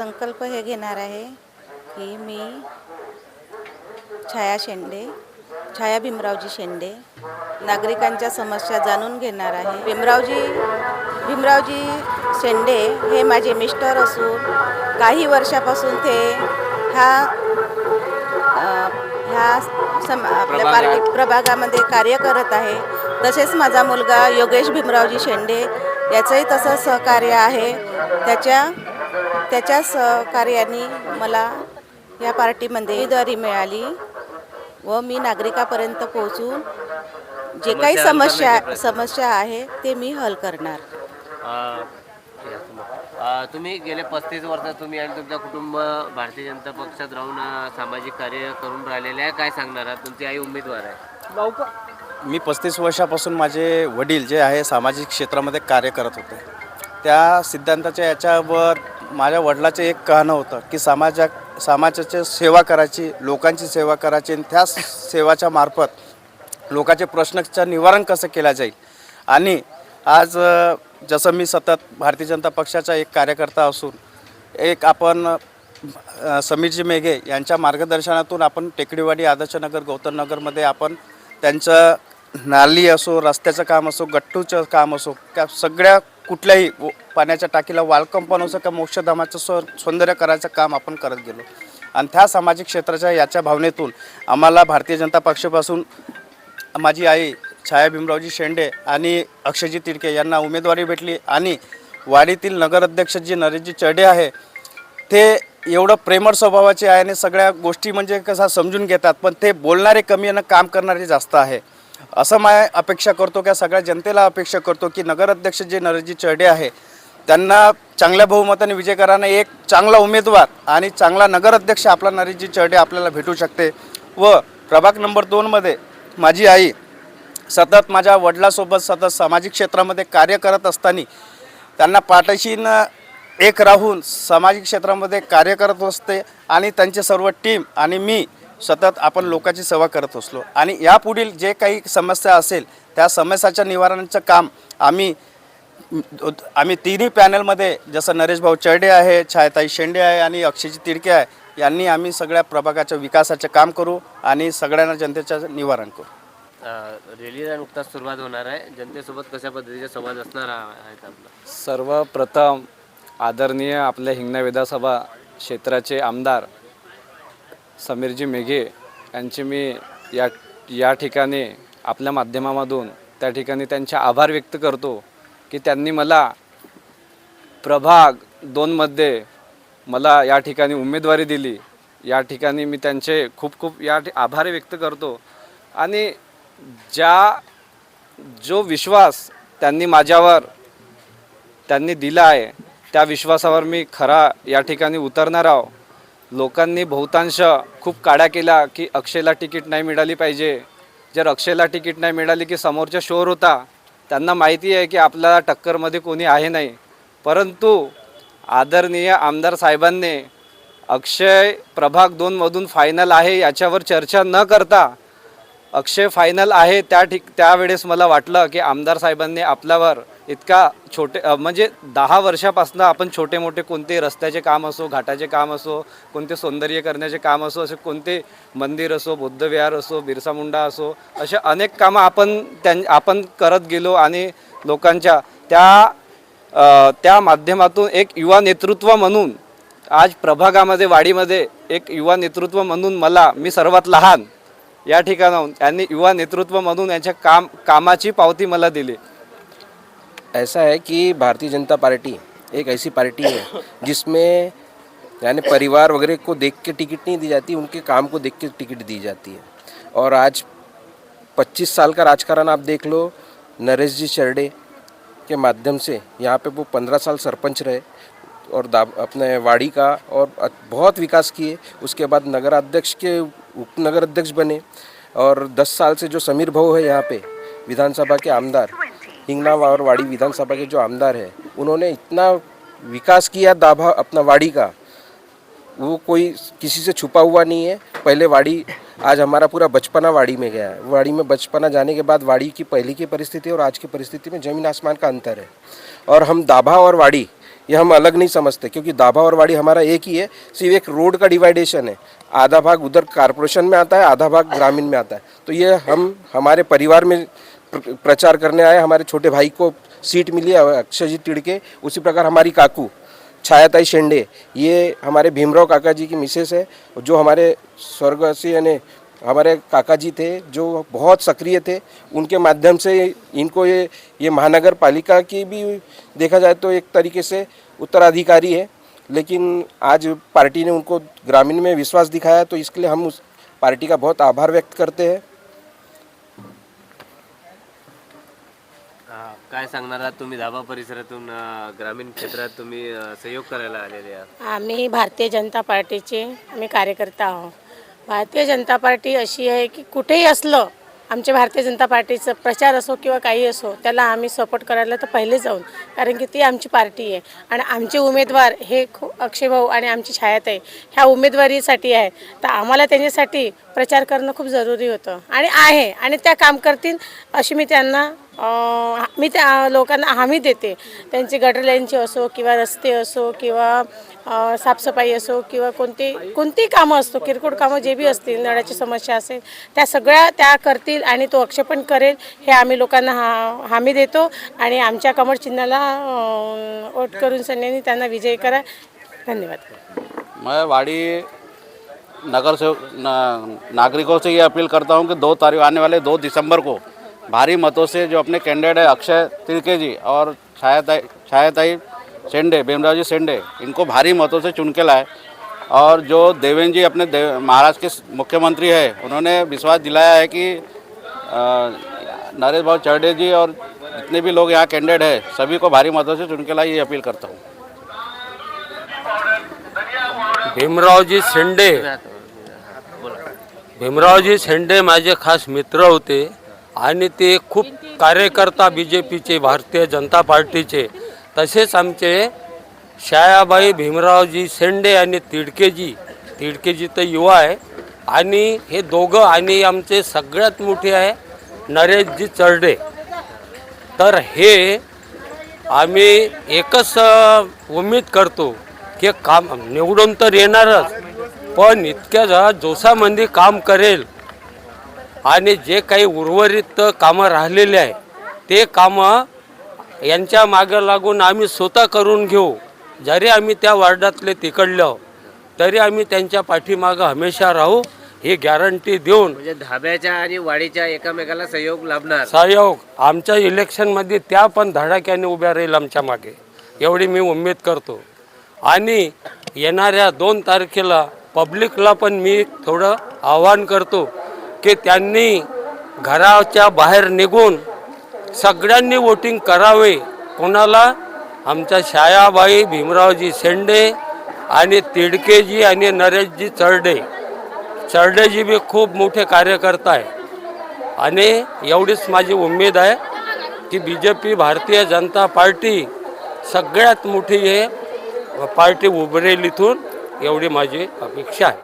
संकल्प हे घेणार आहे की मी छाया शेंडे छाया भीमरावजी शेंडे नागरिकांच्या समस्या जाणून घेणार आहे. भीमरावजी भीमरावजी शेंडे हे माझे मिस्टर असून काही वर्षापासून ते ह्या ह्या सम आपल्या. पार्टी प्रभागामध्ये कार्य करत आहे. तसेच माझा मुलगा योगेश भीमरावजी शेंडे याचंही तसं सहकार्य आहे. त्याच्या त्याच्या सहकार्याने मला या पार्टीमध्ये उमेदवारी मिळाली व मी नागरिकापर्यंत पोहोचून जे काही समस्या समस्या आहे ते मी हल करणार. तुम्ही. अ, तुम्ही गेले पस्तीस वर्ष तुम्ही आणि तुमचं कुटुंब भारतीय जनता पक्षात राहून अ, सामाजिक कार्य करून राहिलेले आहे. काय सांगणार आहात? तुमची आई उमेदवार आहे. मी पस्तीस वर्षापासून माझे वडील जे आहे सामाजिक क्षेत्रामध्ये कार्य करत होते. त्या सिद्धांताच्या याच्यावर माझ्या वडिलाचं एक कहणं होतं की समाजा समाजाची सेवा करायची लोकांची सेवा करायची आणि त्या सेवाच्या मार्फत लोकांचे प्रश्नाचं निवारण कसं केलं जाईल? आणि आज जसं मी सतत भारतीय जनता पक्षाचा एक कार्यकर्ता असून एक आपण समीरजी मेघे यांच्या मार्गदर्शनातून आपण टेकडीवाडी आदर्शनगर गौतमनगरमध्ये आपण त्यांचं नाली असो रस्त्याचं काम असो गट्टूचं काम असो त्या सगळ्या कुठल्याही व- पाण्याच्या टाकीला वालकम असो का मोक्षधामाचं सौ सौंदर्य करायचं काम आपण करत गेलो. आणि त्या सामाजिक क्षेत्राच्या याच्या भावनेतून आम्हाला भारतीय जनता पक्षापासून माझी आई छाया भीमरावजी शेंडे आणि अक्षयजी तिडके यांना उमेदवारी भेटली आणि वाडीतील नगराध्यक्ष जी नरेशजी चढे आहे ते एवढं प्रेमळ स्वभावाचे आहे आणि सगळ्या गोष्टी म्हणजे कसा समजून घेतात पण ते बोलणारे कमी आणि काम करणारे जास्त आहे. असं माय अपेक्षा करतो की सगळ्या जनतेला अपेक्षा करतो की नगराध्यक्ष जे नरजी चढे आहे त्यांना चांगल्या बहुमताने विजय कराने एक चांगला उमेदवार आणि चांगला नगराध्यक्ष आपला नरजी चढे आपल्याला भेटू शकते. व प्रभाग नंबर दोनमध्ये माझी आई सतत माझ्या वडिलासोबत सतत सामाजिक क्षेत्रामध्ये कार्य करत असताना त्यांना पाठीशीनं एक राहून सामाजिक क्षेत्रामध्ये कार्य करत असते आणि त्यांचे सर्व टीम आणि मी सतत आपण लोकांची सेवा करत असलो. आणि यापुढील जे काही समस्या असेल त्या समस्याच्या निवारणाचं काम आम्ही आम्ही तिन्ही पॅनलमध्ये जसं नरेश भाऊ चर्डे आहे छायाताई शेंडे आहे आणि अक्षयजी तिडके आहे यांनी आम्ही सगळ्या प्रभागाच्या विकासाचे काम करू आणि सगळ्यांना जनतेचं निवारण करू. रॅलीला नुकताच सुरुवात होणार आहे. जनतेसोबत कशा पद्धतीचे संवाद असणार आहेत आपला? सर्वप्रथम आदरणीय आपल्या हिंगणा विधानसभा क्षेत्राचे आमदार समीरजी मेघे यांचे मी या या ठिकाणी आपल्या माध्यमामधून त्या ठिकाणी त्यांचे आभार व्यक्त करतो की त्यांनी मला प्रभाग दोनमध्ये मला या ठिकाणी उमेदवारी दिली. या ठिकाणी मी त्यांचे खूप खूप या आभार व्यक्त करतो. आणि ज्या जो विश्वास त्यांनी माझ्यावर त्यांनी दिला आहे त्या विश्वासावर मी खरा या ठिकाणी उतरणार आहो. लोकांनी बहुतांश खूप काड्या केल्या की अक्षयला तिकीट नाही मिळाली पाहिजे. जर अक्षयला तिकीट नाही मिळाली की समोरचा शोर होता त्यांना माहिती आहे की आपल्याला टक्करमध्ये कोणी आहे नाही. परंतु आदरणीय आमदार साहेबांनी अक्षय प्रभाग दोनमधून फायनल आहे याच्यावर चर्चा न करता अक्षय फायनल आहे त्या ठिक त्यावेळेस मला वाटलं की आमदार साहेबांनी आपल्यावर इतका छोटे म्हणजे दहा वर्षापासून आपण छोटे मोठे कोणते रस्त्याचे काम असो घाटाचे काम असो कोणते सौंदर्य करण्याचे काम असो असे कोणते मंदिर असो बुद्धविहार असो बिरसा मुंडा असो असे अनेक कामं आपण त्यां आपण करत गेलो आणि लोकांच्या त्या त्या माध्यमातून एक युवा नेतृत्व म्हणून आज प्रभागामध्ये वाडीमध्ये एक युवा नेतृत्व म्हणून मला मी सर्वात लहान या ठिकाणाहून त्यांनी युवा नेतृत्व म्हणून यांच्या काम कामाची पावती मला दिली. ऐसा है कि भारतीय जनता पार्टी एक ऐसी पार्टी है जिसमें यानी परिवार वगैरह को देख के टिकट नहीं दी जाती, उनके काम को देख के टिकट दी जाती है। और आज 25 साल का राजकारण आप देख लो, नरेश जी चरडे के माध्यम से यहाँ पे वो 15 साल सरपंच रहे और अपने वाड़ी का और बहुत विकास किए। उसके बाद नगर अध्यक्ष के उप नगर अध्यक्ष बने और 10 साल से जो समीर भाऊ है यहाँ पे, विधानसभा के आमदार हिंगना और वाड़ी विधानसभा के जो आमदार है, उन्होंने इतना विकास किया दाभा अपना वाड़ी का, वो कोई किसी से छुपा हुआ नहीं है। पहले वाड़ी, आज हमारा पूरा बचपना वाड़ी में गया है। वाड़ी में बचपना जाने के बाद वाड़ी की पहले की परिस्थिति और आज की परिस्थिति में ज़मीन आसमान का अंतर है। और हम दाभा और वाड़ी, ये हम अलग नहीं समझते, क्योंकि दाभा और वाड़ी हमारा एक ही है, सिर्फ़ एक रोड का डिवाइडेशन है। आधा भाग उधर कारपोरेशन में आता है, आधा भाग ग्रामीण में आता है। तो ये हम, हमारे परिवार में प्रचार करने आए, हमारे छोटे भाई को सीट मिली अक्षयजीत तिड़के, उसी प्रकार हमारी काकू, छायाताई शेंडे, ये हमारे भीमराव काका जी की मिसेस है जो हमारे स्वर्गवासी यानी हमारे काका जी थे, जो बहुत सक्रिय थे, उनके माध्यम से इनको ये ये महानगर पालिका की भी देखा जाए तो एक तरीके से उत्तराधिकारी है, लेकिन आज पार्टी ने उनको ग्रामीण में विश्वास दिखाया तो इसके लिए हम उस पार्टी का बहुत आभार व्यक्त करते हैं। काय सांगणार आहात तुम्ही? धाबा परिसरातून अ, ग्रामीण क्षेत्रात तुम्ही अ, सहयोग करायला आलेले आहात. आम्ही भारतीय जनता पार्टीचे आम्ही कार्यकर्ता आहोत. भारतीय जनता पार्टी अशी आहे की कुठेही असलं आमच्या भारतीय जनता पार्टीचं प्रचार असो किंवा काही असो त्याला आम्ही सपोर्ट करायला तर पहिले जाऊन कारण की ती आमची पार्टी आहे. आणि आमचे उमेदवार हे खू अक्षय भाऊ आणि आमची छायात आहे ह्या उमेदवारीसाठी आहे. तर आम्हाला त्यांच्यासाठी प्रचार करणं खूप जरुरी होतं. आणि आहे आणि त्या काम करतील अशी मी त्यांना मी त्या लोकांना हमी देते. त्यांची गटरलाईनची असो किंवा रस्ते असो किंवा साफसफाई असो किंवा कोणती कोणती कामं असतो किरकोळ कामं जे बी असतील नळाची समस्या असेल त्या सगळ्या त्या करतील आणि तो अक्षेपण करेल हे आम्ही लोकांना हा हमी देतो. आणि आमच्या कमळ चिन्हाला वोट करून सन्यानी त्यांना विजयी करा. धन्यवाद. मग वाड़ी नगर से न, नागरिकों से ये अपील करता हूँ कि दो तारीख आने वाले दो दिसंबर को भारी मतों से जो अपने कैंडिडेट है, अक्षय तिरके जी और छायाताई छायाताई सेंडे भीमराव जी सेंडे इनको भारी मतों से चुन के लाए। और जो देवेंद्र जी अपने देव महाराष्ट्र के मुख्यमंत्री है, उन्होंने विश्वास दिलाया है कि नरेश भाऊ चौडे जी और जितने भी लोग यहाँ कैंडिडेट है, सभी को भारी मतों से चुन के लाए, ये अपील करता हूँ। भीमरावजी शेंडे। भीमरावजी शेंडे माझे खास मित्र होते। आणि ते खूप कार्यकर्ता बी जे पीचे भारतीय जनता पार्टीचे तसेच आमचे शायाबाई भीमरावजी शेंडे आणि तिडकेजी तिडकेजी तर युवा आहे. आणि हे दोघं आणि आमचे सगळ्यात मोठे आहे नरेशजी चरडे. तर हे आम्ही एकच उम्मीद करतो की काम निवडून तर येणारच पण इतक्या ज- जोशामध्ये काम करेल. आणि जे काही उर्वरित कामं राहिलेले आहे ते कामं यांच्या मागं लागून आम्ही स्वतः करून घेऊ. जरी आम्ही त्या वार्डातले तिकडलो तरी आम्ही त्यांच्या पाठीमागं हमेशा राहू ही गॅरंटी देऊन म्हणजे धाब्याच्या आणि वाडीच्या एकामेकाला सहयोग लाभणार. सहयोग आमच्या इलेक्शनमध्ये त्या पण धडाक्याने उभ्या राहील आमच्या मागे. एवढी मी उमेद करतो. आणि येणाऱ्या दोन तारखेला पब्लिकला पण मी थोडं आवाहन करतो की त्यांनी घराच्या बाहेर निघून सगळ्यांनी वोटिंग करावे. कोणाला? आमच्या शायाबाई भीमरावजी शेंडे आणि तिडकेजी आणि नरेशजी चरडे. चरडेजी बी खूप मोठे कार्यकर्ता आहे. आणि एवढीच माझी उमेद आहे की B J P Bharatiya Janata party सगळ्यात मोठी हे पार्टी उभरेल इथून एवढी माझी अपेक्षा आहे.